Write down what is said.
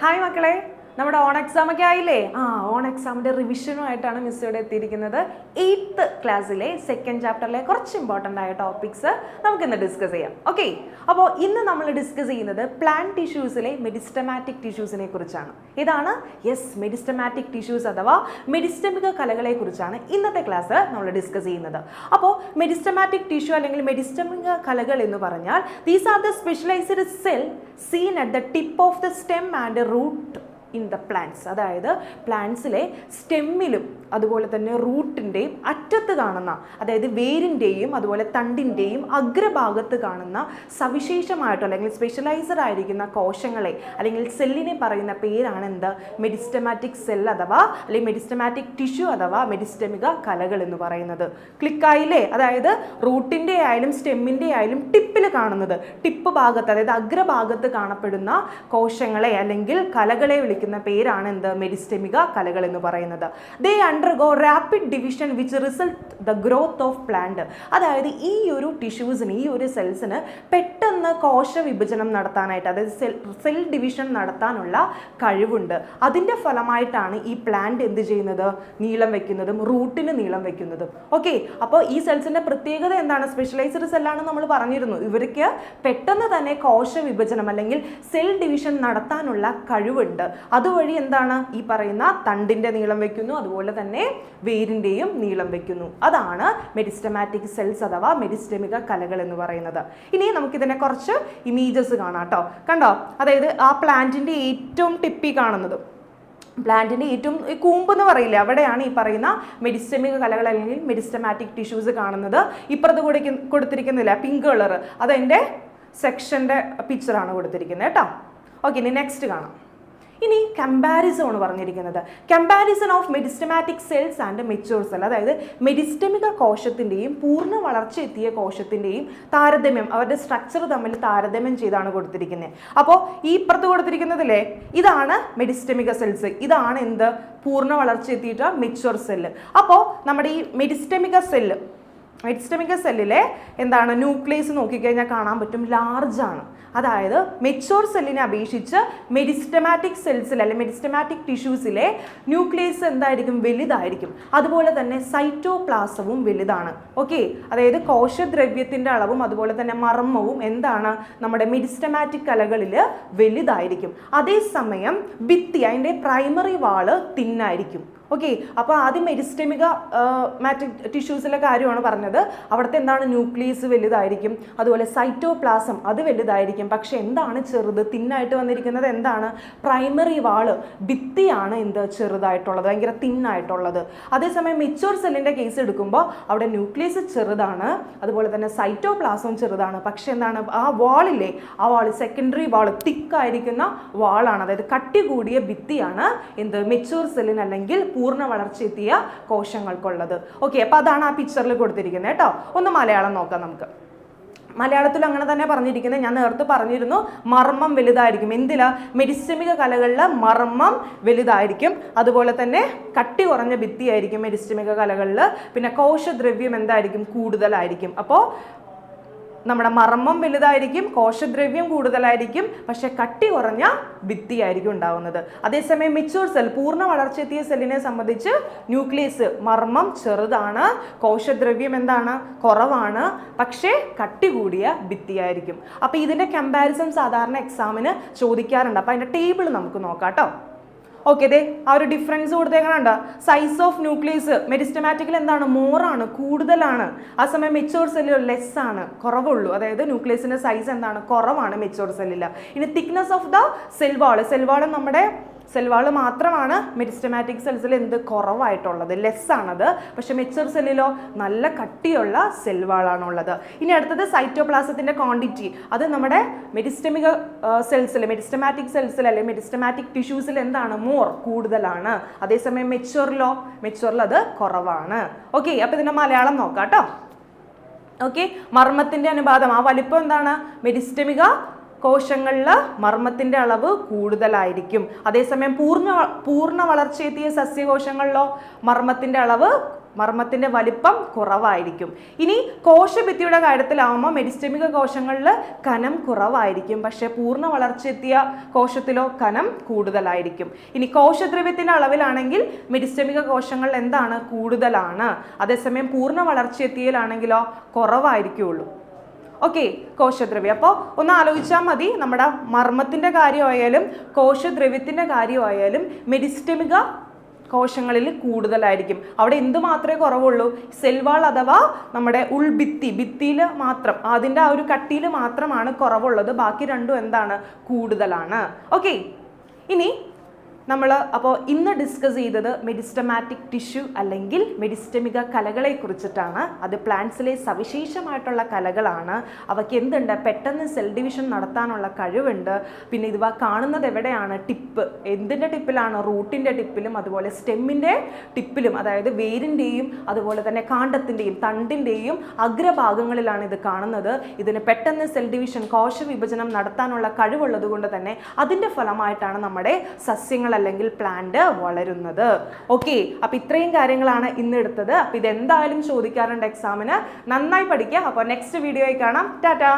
Hi മക്കളെ. നമ്മുടെ on exam ഒക്കെ ആയില്ലേ? ആ ഓൺ എക്സാമിന്റെ റിവിഷനുമായിട്ടാണ് മിസ് ഇവിടെ എത്തിയിരിക്കുന്നത്. എയ്ത്ത് ക്ലാസ്സിലെ സെക്കൻഡ് ചാപ്റ്ററിലെ കുറച്ച് ഇമ്പോർട്ടന്റ് ആയ ടോപ്പിക്സ് നമുക്ക് ഇന്ന് ഡിസ്കസ് ചെയ്യാം. ഓക്കെ അപ്പോൾ ഇന്ന് നമ്മൾ ഡിസ്കസ് ചെയ്യുന്നത് പ്ലാൻ ടിഷ്യൂസിലെ മെഡിസ്റ്റമാറ്റിക് ടിഷ്യൂസിനെ കുറിച്ചാണ്. ഇതാണ് യെസ് മെഡിസ്റ്റമാറ്റിക് ടിഷ്യൂസ് അഥവാ മെഡിസ്റ്റമിക കലകളെ കുറിച്ചാണ് ഇന്നത്തെ ക്ലാസ് നമ്മൾ ഡിസ്കസ് ചെയ്യുന്നത്. അപ്പോൾ മെഡിസ്റ്റമാറ്റിക് ടിഷ്യൂ അല്ലെങ്കിൽ മെഡിസ്റ്റമിക കലകൾ എന്ന് പറഞ്ഞാൽ these are the specialised cell seen at the tip of the stem and root in the plants. അതായത് പ്ലാന്റ്സിലെ സ്റ്റെമ്മിലും അതുപോലെ തന്നെ റൂട്ടിന്റെയും അറ്റത്ത് കാണുന്ന അതായത് വേരിന്റെയും അതുപോലെ തണ്ടിന്റെയും അഗ്രഭാഗത്ത് കാണുന്ന സവിശേഷമായിട്ട് അല്ലെങ്കിൽ സ്പെഷ്യലൈസ്ഡ് ആയിരിക്കുന്ന കോശങ്ങളെ അല്ലെങ്കിൽ സെല്ലിനെ പറയുന്ന പേരാണ് എന്ത് മെഡിസ്റ്റമാറ്റിക് സെൽ അഥവാ അല്ലെങ്കിൽ മെഡിസ്റ്റമാറ്റിക് ടിഷ്യൂ അഥവാ മെഡിസ്റ്റമിക കലകൾ എന്ന് പറയുന്നത്. ക്ലിക്കായില്ലേ അതായത് റൂട്ടിന്റെ ആയാലും സ്റ്റെമ്മിന്റെ ആയാലും ടിപ്പിൽ കാണുന്നത്. ടിപ്പ് ഭാഗത്ത് അതായത് അഗ്രഭാഗത്ത് കാണപ്പെടുന്ന കോശങ്ങളെ അല്ലെങ്കിൽ കലകളെ വിളിക്കുന്ന പേരാണ് എന്ത്? മെഡിസ്റ്റമിക കലകൾ എന്ന് പറയുന്നത്. They undergo rapid division which result the growth of plant അതായത് ഈ ഒരു ടിഷ്യൂസിന് ഈ ഒരു സെൽസിന് പെട്ടെന്ന് കോശ വിഭജനം നടത്താനായിട്ട് അതായത് സെൽ സെൽ ഡിവിഷൻ നടത്താനുള്ള കഴിവുണ്ട്. അതിന്റെ ഫലമായിട്ടാണ് ഈ പ്ലാന്റ് എന്ത് ചെയ്യുന്നത്? നീളം വെക്കുന്നതും റൂട്ടിന് നീളം വെക്കുന്നതും. ഓക്കെ അപ്പോൾ ഈ സെൽസിന്റെ പ്രത്യേകത എന്താണ്? സ്പെഷ്യലൈസ്ഡ് സെല്ലാണ് നമ്മൾ പറഞ്ഞിരുന്നു. ഇവർക്ക് പെട്ടെന്ന് തന്നെ കോശ വിഭജനം അല്ലെങ്കിൽ സെൽ ഡിവിഷൻ നടത്താനുള്ള കഴിവുണ്ട്. അതുവഴി എന്താണ്? ഈ പറയുന്ന തണ്ടിന്റെ നീളം വെക്കുന്നു അതുപോലെ തന്നെ വേരിന്റെയും നീളം വെക്കുന്നു. അതാണ് മെഡിസ്റ്റമാറ്റിക് സെൽസ് അഥവാ മെഡിസ്റ്റമിക കലകൾ എന്ന് പറയുന്നത്. ഇനി നമുക്കിതിനെ കുറച്ച് ഇമേജസ് കാണാം കേട്ടോ. കണ്ടോ? അതായത് ആ പ്ലാന്റിന്റെ ഏറ്റവും ടിപ്പി കാണുന്നത്. പ്ലാന്റിന്റെ ഏറ്റവും കൂമ്പ് എന്ന് പറയില്ല അവിടെയാണ് ഈ പറയുന്ന മെഡിസ്റ്റമിക് കലകൾ അല്ലെങ്കിൽ മെഡിസ്റ്റമാറ്റിക് ടിഷ്യൂസ് കാണുന്നത്. ഇപ്പുറത്ത് കൊടുക്ക കൊടുത്തിരിക്കുന്നില്ല പിങ്ക് കളർ അതെന്റെ സെക്ഷന്റെ പിക്ചറാണ് കൊടുത്തിരിക്കുന്നത് കേട്ടോ. ഓക്കെ ഇനി നെക്സ്റ്റ് കാണാം. ഇനി കമ്പാരിസൺ ആണ് പറഞ്ഞിരിക്കുന്നത്. Comparison of meristematic cells and mature cell അതായത് മെഡിസ്റ്റമിക കോശത്തിന്റെയും പൂർണ വളർച്ച എത്തിയ കോശത്തിന്റെയും താരതമ്യം അവരുടെ സ്ട്രക്ചർ തമ്മിൽ താരതമ്യം ചെയ്താണ് കൊടുത്തിരിക്കുന്നത്. അപ്പോൾ ഈ ഇപ്പുറത്ത് കൊടുത്തിരിക്കുന്നതില്ലേ ഇതാണ് മെഡിസ്റ്റമിക സെൽസ് ഇതാണ് എന്ത്? പൂർണ വളർച്ച എത്തിയിട്ട് മെച്ചൂർ സെല്ല് അപ്പോൾ നമ്മുടെ ഈ മെഡിസ്റ്റമിക സെല്ല് മെഡിസ്റ്റമിക സെല്ലിലെ എന്താണ്? ന്യൂക്ലിയസ് നോക്കിക്കഴിഞ്ഞാൽ കാണാൻ പറ്റും ലാർജാണ് അതായത് മെച്ചോർ സെല്ലിനെ അപേക്ഷിച്ച് മെഡിസ്റ്റമാറ്റിക് സെൽസിൽ അല്ലെങ്കിൽ മെഡിസ്റ്റമാറ്റിക് ടിഷ്യൂസിലെ ന്യൂക്ലിയസ് എന്തായിരിക്കും? വലുതായിരിക്കും. അതുപോലെ തന്നെ സൈറ്റോപ്ലാസവും വലുതാണ്. ഓക്കെ അതായത് കോശദ്രവ്യത്തിന്റെ അളവും അതുപോലെ തന്നെ മർമ്മവും എന്താണ്? നമ്മുടെ മെഡിസ്റ്റമാറ്റിക് കലകളിൽ വലുതായിരിക്കും. അതേസമയം ഭിത്തി അതിന്റെ പ്രൈമറി വാൾ തിന്നായിരിക്കും ഓക്കെ അപ്പോൾ ആദ്യം മെരിസ്റ്റമിക മാറ്റിക് ടിഷ്യൂസിലെ കാര്യമാണ് പറഞ്ഞത്. അവിടുത്തെ എന്താണ്? ന്യൂക്ലിയസ് വലുതായിരിക്കും. അതുപോലെ സൈറ്റോപ്ലാസം അത് വലുതായിരിക്കും. പക്ഷെ എന്താണ് ചെറുത്? തിന്നായിട്ട് വന്നിരിക്കുന്നത് എന്താണ്? Primary wall. ഭിത്തിയാണ് എന്ത്? ചെറുതായിട്ടുള്ളത്. ഭയങ്കര തിന്നായിട്ടുള്ളത്. അതേസമയം മെച്ചൂർ സെല്ലിന്റെ കേസ് എടുക്കുമ്പോൾ അവിടെ ന്യൂക്ലിയസ് ചെറുതാണ്. അതുപോലെ തന്നെ സൈറ്റോപ്ലാസം ചെറുതാണ്. പക്ഷേ എന്താണ്? ആ വാളില്ലേ ആ വാൾ സെക്കൻഡറി വാൾ തിക്കായിരിക്കുന്ന വാളാണ്. അതായത് കട്ടി കൂടിയ ഭിത്തിയാണ് എന്ത്? മെച്ചൂർ സെല്ലിന് അല്ലെങ്കിൽ പൂർണ വളർച്ച എത്തിയ കോശങ്ങൾക്കുള്ളത്. ഓക്കെ അപ്പോൾ അതാണ് ആ പിക്ചറിൽ കൊടുത്തിരിക്കുന്നത് കേട്ടോ. ഒന്ന് മലയാളം നോക്കാം നമുക്ക്. മലയാളത്തിൽ അങ്ങനെ തന്നെ പറഞ്ഞിരിക്കുന്നത് ഞാൻ നേരത്തെ പറഞ്ഞിരുന്നു മർമ്മം വലുതായിരിക്കും. എന്തിലാ? മെരിസ്റ്റമിക കലകളിൽ മർമ്മം വലുതായിരിക്കും. അതുപോലെ തന്നെ കട്ടി കുറഞ്ഞ ഭിത്തിയായിരിക്കും മെരിസ്റ്റമിക കലകളിൽ പിന്നെ കോശദ്രവ്യം എന്തായിരിക്കും? കൂടുതലായിരിക്കും. അപ്പോൾ നമ്മുടെ മർമ്മം വലുതായിരിക്കും കോശദ്രവ്യം കൂടുതലായിരിക്കും പക്ഷെ കട്ടി കുറഞ്ഞ ഭിത്തിയായിരിക്കും ഉണ്ടാവുന്നത്. അതേസമയം മിച്ചൂർ സെൽ പൂർണ വളർച്ചയെത്തിയ സെല്ലിനെ സംബന്ധിച്ച് ന്യൂക്ലിയസ് മർമ്മം ചെറുതാണ് കോശദ്രവ്യം എന്താണ്? കുറവാണ് പക്ഷേ കട്ടി കൂടിയ ഭിത്തിയായിരിക്കും. അപ്പോൾ ഇതിന്റെ കമ്പാരിസൺ സാധാരണ എക്സാമിന് ചോദിക്കാറുണ്ട്. അപ്പോൾ അതിന്റെ ടേബിൾ നമുക്ക് നോക്കാം കേട്ടോ. ഓക്കെ ദേ ആ ഒരു ഡിഫറൻസ് കൊടുത്തേക്കണുണ്ട് സൈസ് ഓഫ് ന്യൂക്ലിയസ് മെരിസ്റ്റമാറ്റിക്കൽ എന്താണ്? മോറാണ് കൂടുതലാണ്. ആ സമയം മെച്ചോർ സെല്ലിൽ ലെസ് ആണ് കുറവുള്ളൂ. അതായത് ന്യൂക്ലിയസിന്റെ സൈസ് എന്താണ്? കുറവാണ് മെച്ചോർ സെല്ലിൽ ഇനി thickness of the cell wall cell wall നമ്മുടെ സെൽവാൾ മാത്രമാണ് മെഡിസ്റ്റമാറ്റിക് സെൽസിൽ എന്ത് കുറവായിട്ടുള്ളത്. ലെസ്സാണത്. പക്ഷെ മെച്ചർ സെല്ലിലോ നല്ല കട്ടിയുള്ള സെൽവാളാണുള്ളത്. ഇനി അടുത്തത് സൈറ്റോപ്ലാസത്തിന്റെ ക്വാണ്ടിറ്റി. അത് നമ്മുടെ മെഡിസ്റ്റമിക സെൽസിൽ മെഡിസ്റ്റമാറ്റിക് സെൽസിൽ അല്ലെങ്കിൽ മെഡിസ്റ്റമാറ്റിക് ടിഷ്യൂസിൽ എന്താണ്? മോർ കൂടുതലാണ്. അതേസമയം മെച്ചോറിലോ മെച്ചോറിൽ അത് കുറവാണ്. ഓക്കെ അപ്പോൾ ഇതിന്റെ മലയാളം നോക്കാം കേട്ടോ. ഓക്കെ മർമ്മത്തിന്റെ അനുപാതം. ആ വലിപ്പം എന്താണ്? മെഡിസ്റ്റമിക കോശങ്ങളിൽ മർമ്മത്തിന്റെ അളവ് കൂടുതലായിരിക്കും. അതേസമയം പൂർണ പൂർണ വളർച്ചയെത്തിയ സസ്യകോശങ്ങളിലോ മർമ്മത്തിന്റെ അളവ് മർമ്മത്തിന്റെ വലിപ്പം കുറവായിരിക്കും. ഇനി കോശഭിത്തിയുടെ കാര്യത്തിലാവുമ്പോൾ മെഡിസ്റ്റമിക കോശങ്ങളിൽ കനം കുറവായിരിക്കും. പക്ഷേ പൂർണ വളർച്ചയെത്തിയ കോശത്തിലോ കനം കൂടുതലായിരിക്കും. ഇനി കോശദ്രവ്യത്തിന്റെ അളവിലാണെങ്കിൽ മെഡിസ്റ്റമിക കോശങ്ങൾ എന്താണ്? കൂടുതലാണ്. അതേസമയം പൂർണ വളർച്ചയെത്തിയതിലാണെങ്കിലോ കുറവായിരിക്കുള്ളൂ. ഓക്കെ കോശദ്രവ്യം. അപ്പോൾ ഒന്ന് ആലോചിച്ചാൽ മതി നമ്മുടെ മർമ്മത്തിന്റെ കാര്യമായാലും കോശദ്രവ്യത്തിന്റെ കാര്യമായാലും മെരിസ്റ്റമിക കോശങ്ങളിൽ കൂടുതലായിരിക്കും. അവിടെ എന്ത് മാത്രമേ കുറവുള്ളൂ? സെൽവാൾ അഥവാ നമ്മുടെ ഉൾഭിത്തി ഭിത്തിയിൽ മാത്രം അതിന്റെ ആ ഒരു കട്ടിയിൽ മാത്രമാണ് കുറവുള്ളത്. ബാക്കി രണ്ടും എന്താണ്? കൂടുതലാണ്. ഓക്കെ ഇനി നമ്മൾ അപ്പോൾ ഇന്ന് ഡിസ്കസ് ചെയ്തത് മെഡിസ്റ്റമാറ്റിക് ടിഷ്യു അല്ലെങ്കിൽ മെഡിസ്റ്റമിക കലകളെ കുറിച്ചിട്ടാണ്. അത് പ്ലാന്റ്സിലെ സവിശേഷമായിട്ടുള്ള കലകളാണ്. അവയ്ക്ക് എന്തുണ്ട്? പെട്ടെന്ന് സെൽ ഡിവിഷൻ നടത്താനുള്ള കഴിവുണ്ട്. പിന്നെ ഇതുവാ കാണുന്നത് എവിടെയാണ്? ടിപ്പ്. എന്തിന്റെ ടിപ്പിലാണ്? റൂട്ടിന്റെ ടിപ്പിലും അതുപോലെ സ്റ്റെമ്മിന്റെ ടിപ്പിലും അതായത് വേരിന്റെയും അതുപോലെ തന്നെ കാണ്ടത്തിന്റെയും തണ്ടിന്റെയും അഗ്രഭാഗങ്ങളിലാണ് ഇത് കാണുന്നത്. ഇതിന് പെട്ടെന്ന് സെൽ ഡിവിഷൻ കോശ വിഭജനം നടത്താനുള്ള കഴിവുള്ളത് കൊണ്ട് തന്നെ അതിന്റെ ഫലമായിട്ടാണ് നമ്മുടെ സസ്യങ്ങൾ അല്ലെങ്കിൽ പ്ലാന്റ് വളരുന്നത്. ഓക്കെ അപ്പോൾ ഇത്രയും കാര്യങ്ങളാണ് ഇന്ന് എടുത്തത്. അപ്പോൾ ഇതെന്തായാലും ചോദിക്കാറുണ്ട് എക്സാമിന് നന്നായി പഠിക്കുക. അപ്പോൾ നെക്സ്റ്റ് വീഡിയോയിൽ കാണാം. ടാറ്റാ.